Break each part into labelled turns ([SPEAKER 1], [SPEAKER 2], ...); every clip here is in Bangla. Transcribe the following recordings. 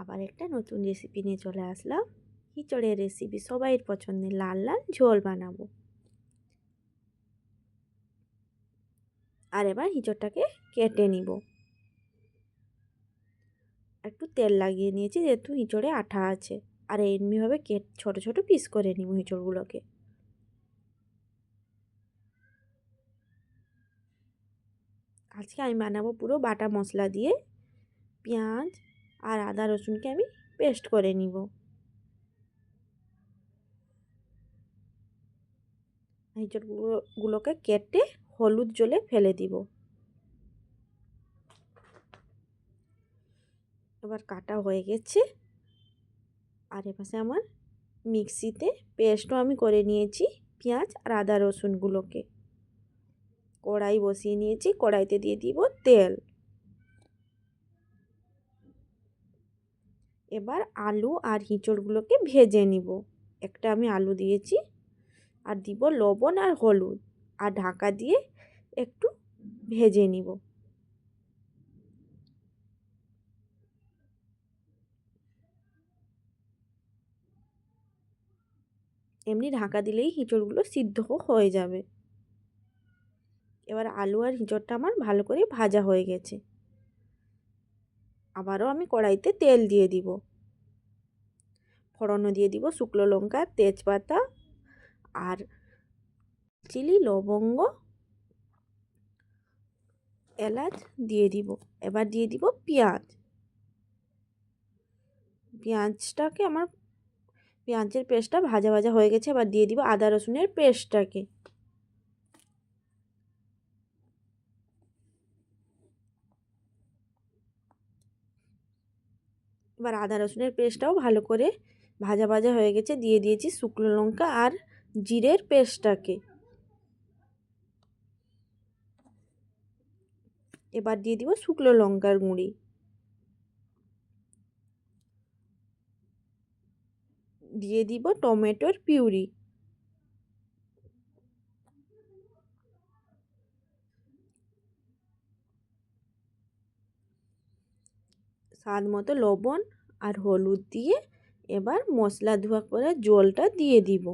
[SPEAKER 1] আবার একটা নতুন রেসিপি নিয়ে চলে আসলাম। হিচড়ের রেসিপি সবাইয়ের পছন্দের লাল লাল ঝোল বানাবো। আর এবার হিঁচড়টাকে কেটে নিব। একটু তেল লাগিয়ে নিয়েছি, যেহেতু হিঁচড়ে আঠা আছে। আর এমনিভাবে কেট, ছোট ছোট পিস করে নিব হিঁচড়গুলোকে আজকে আমি বানাবো পুরো বাটা মশলা দিয়ে পেঁয়াজ আর আদা রসুনকে আমি পেস্ট করে নিব। এঁচড়গুলোকে কেটে হলুদ জলে ফেলে দিব। এবার কাটা হয়ে গেছে। আর এপাশে আমার মিক্সিতে পেস্টও আমি করে নিয়েছি পেঁয়াজ আর আদা রসুনগুলোকে। কড়াই বসিয়ে নিয়েছি, কড়াইতে দিয়ে দিব তেল। এবার আলু আর হিঁচড়গুলোকে ভেজে নিব। একটা আমি আলু দিয়েছি, আর দিব লবণ আর হলুদ, আর ঢাকা দিয়ে একটু ভেজে নিব। এমনি ঢাকা দিলেই হিঁচড়গুলো সিদ্ধ হয়ে যাবে। এবার আলু আর হিঁচড়টা আমার ভালো করে ভাজা হয়ে গেছে। আবারও আমি কড়াইতে তেল দিয়ে দিব। ফোড়নও দিয়ে দিব শুকনো লঙ্কা, তেজপাতা আর চিলি, লবঙ্গ। এলাচ দিয়ে দিব। এবার দিয়ে দিব পেঁয়াজ। পেঁয়াজটাকে আমার, পেঁয়াজের পেস্টটা ভাজা ভাজা হয়ে গেছে, এবার দিয়ে দিব আদা রসুনের পেস্টটাকে। এবার আদা রসুনের পেস্টটাও ভালো করে ভাজা ভাজা হয়ে গেছে। দিয়ে দিয়েছি শুকনো লঙ্কা আর জিরের পেস্টটাকে। এবার দিয়ে দিব শুকনো লঙ্কার গুঁড়ি। দিয়ে দিব টমেটোর পিউরি। স্বাদ মতো লবণ আর হলুদ দিয়ে এবার মশলা ধোয়া করে জলটা দিয়ে দিব।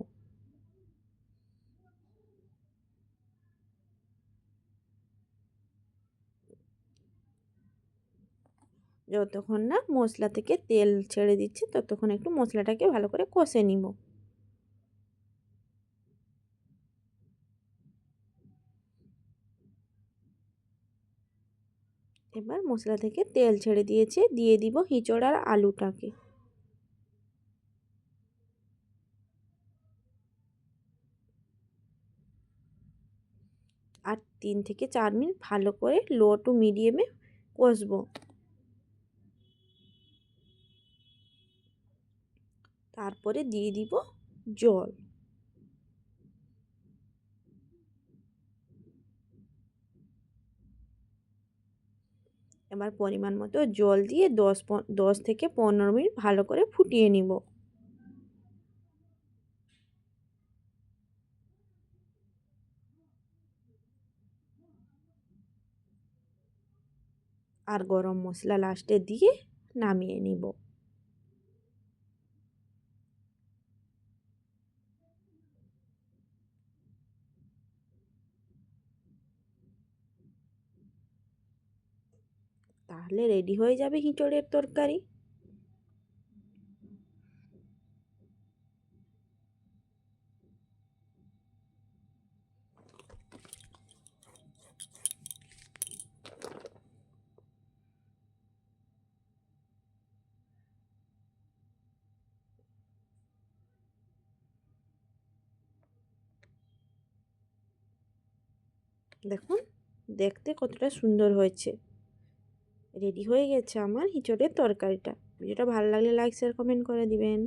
[SPEAKER 1] যতক্ষণ না মশলা থেকে তেল ছেড়ে দিচ্ছে, ততক্ষণ একটু মশলাটাকে ভালো করে কষে নিব। এবার মশলা থেকে তেল ছেড়ে দিয়েছে। দিয়ে দিব হিঁচড় আর আলুটাকে। আর তিন থেকে চার মিনিট ভালো করে লো টু মিডিয়ামে কষবো। তারপরে দিয়ে দিব জল। এবার পরিমাণ মতো জল দিয়ে দশ দশ থেকে পনেরো মিনিট ভালো করে ফুটিয়ে নিব। আর গরম মশলা লাস্টে দিয়ে নামিয়ে নিব। তাহলে রেডি হয়ে যাবে হিঁচড়ের তরকারি। দেখুন দেখতে কতটা সুন্দর হয়েছে। রেডি হয়ে গেছে আমার হিঁচড়ের তরকারিটা। ভিডিওটা ভালো লাগলে লাইক শেয়ার কমেন্ট করে দিবেন।